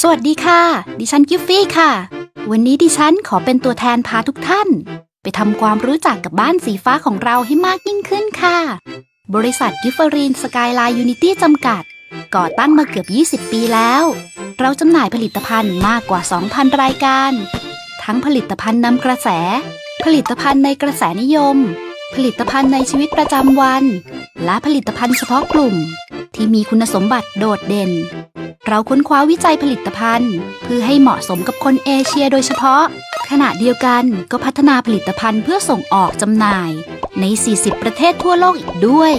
สวัสดีค่ะ ดิฉันกิฟฟี่ค่ะ วันนี้ดิฉันขอเป็นตัวแทนพาทุกท่าน ไปทำความรู้จักกับบ้านสีฟ้าของเราให้มากยิ่งขึ้นค่ะ บริษัทกิฟเฟอรีนสกายไลน์ยูนิตี้จำกัด ก่อตั้งมาเกือบ 20 ปีแล้ว เราจำหน่ายผลิตภัณฑ์มากกว่า 2,000 รายการ ทั้งผลิตภัณฑ์นำกระแส ผลิตภัณฑ์ในกระแสนิยม ผลิตภัณฑ์ในชีวิตประจำวัน และผลิตภัณฑ์เฉพาะกลุ่ม ที่มีคุณสมบัติโดดเด่น เราค้นคว้าวิจัยผลิตภัณฑ์ เพื่อให้เหมาะสมกับคนเอเชียโดยเฉพาะ ขณะเดียวกันก็พัฒนาผลิตภัณฑ์เพื่อส่งออกจำหน่าย ใน 40 ประเทศทั่วโลกอีกด้วย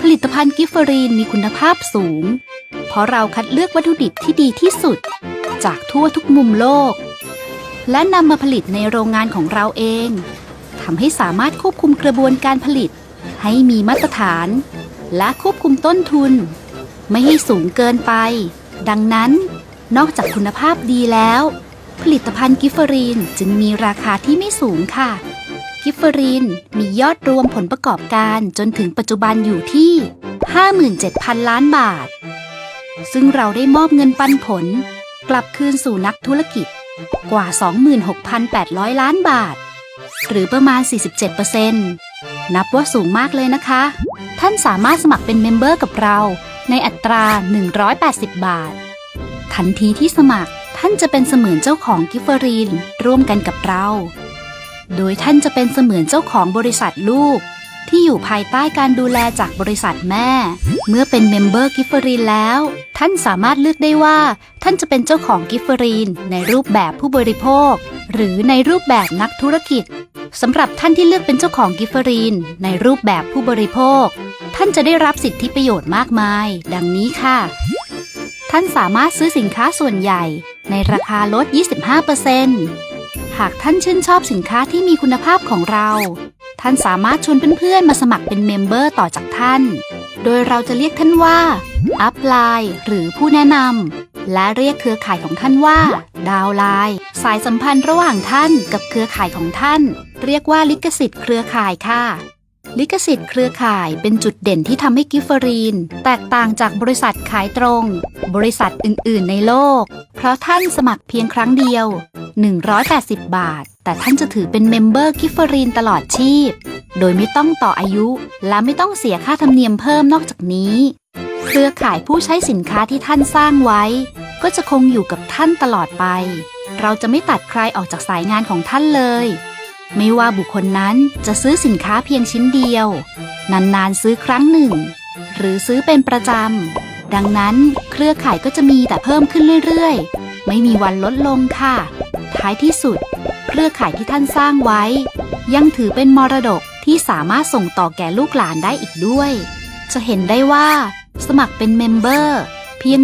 ผลิตภัณฑ์กิฟเฟอรีนมีคุณภาพสูง เพราะเราคัดเลือกวัตถุดิบที่ดีที่สุด จากทั่วทุกมุมโลก และนำมาผลิตในโรงงานของเราเองทำให้สามารถควบคุมกระบวนการผลิต ให้มีมาตรฐาน และควบคุมต้นทุน ไม่ให้สูงเกินไป ดังนั้น นอกจากคุณภาพดีแล้ว ผลิตภัณฑ์กิฟเฟอรีนจึงมีราคาที่ไม่สูงค่ะ กิฟเฟอรีนมียอดรวมผลประกอบการจนถึงปัจจุบันอยู่ที่ 57,000 ล้านบาท ซึ่งเราได้มอบเงินปันผล กลับคืนสู่นักธุรกิจกว่า 26,800 ล้านบาท หรือประมาณ 47%นับว่าสูงมากเลยนะคะ ท่านสามารถสมัครเป็นเมมเบอร์กับเรา ในอัตรา 180 บาท ทันทีที่สมัครท่านจะเป็นเสมือนเจ้าของกิฟเฟอรีนร่วมกันกับเรา โดยท่านจะเป็นเสมือนเจ้าของบริษัทลูก ที่อยู่ภายใต้การดูแลจากบริษัทแม่ เมื่อเป็นเมมเบอร์กิฟเฟอรีนแล้ว ท่านสามารถเลือกได้ว่า ท่านจะเป็นเจ้าของกิฟเฟอรีนในรูปแบบผู้บริโภค หรือในรูปแบบนักธุรกิจ สำหรับท่านที่เลือกเป็นเจ้าของกิฟเฟอรีน ในรูปแบบผู้บริโภค ท่านจะได้รับสิทธิประโยชน์มากมาย ดังนี้ค่ะ ท่านสามารถซื้อสินค้าส่วนใหญ่ ในราคาลด 25%หากท่านชื่นชอบสินค้าที่มีคุณภาพของเรา ท่านสามารถชวนเพื่อนๆ มาสมัครเป็นเมมเบอร์ต่อจากท่าน โดยเราจะเรียกท่านว่าอัพไลน์หรือผู้แนะนำ และเรียกเครือข่ายของท่านว่า ดาวไลน์สายสัมพันธ์ระหว่างท่านกับเครือข่ายของท่าน เรียกว่าลิขสิทธิ์เครือข่ายค่ะลิขสิทธิ์เครือข่ายเป็นจุดเด่นที่ทำให้กิฟเฟอรีน แตกต่างจากบริษัทขายตรง บริษัทอื่น ๆ ในโลก เพราะท่านสมัครเพียงครั้งเดียว 180 บาท แต่ท่านจะถือเป็นเมมเบอร์กิฟเฟอรีนตลอดชีพ โดยไม่ต้องต่ออายุและไม่ต้องเสียค่าธรรมเนียมเพิ่มนอกจากนี้ เครือข่ายผู้ใช้สินค้าที่ท่านสร้างไว้ ก็จะคงอยู่กับท่านตลอดไป เราจะไม่ตัดใครออกจากสายงานของท่านเลย ไม่ว่าบุคคลนั้นจะซื้อสินค้าเพียงชิ้นเดียว นานๆซื้อครั้งหนึ่ง หรือซื้อเป็นประจำ ดังนั้นเครือข่ายก็จะมีแต่เพิ่มขึ้นเรื่อยๆ ไม่มีวันลดลงค่ะ ท้ายที่สุด เครือข่ายที่ท่านสร้างไว้ ยังถือเป็นมรดกที่สามารถส่งต่อแก่ลูกหลานได้อีกด้วย จะเห็นได้ว่า สมัครเป็นเมมเบอร์ เพียง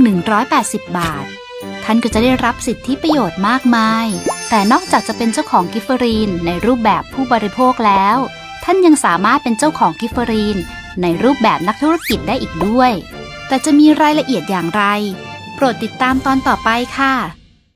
180 บาท ท่านก็จะได้รับสิทธิประโยชน์มากมาย แต่นอกจากจะเป็นเจ้าของกิฟเฟอรีนในรูปแบบผู้บริโภคแล้ว ท่านยังสามารถเป็นเจ้าของกิฟเฟอรีนในรูปแบบนักธุรกิจได้อีกด้วย แต่จะมีรายละเอียดอย่างไร โปรดติดตามตอนต่อไปค่ะ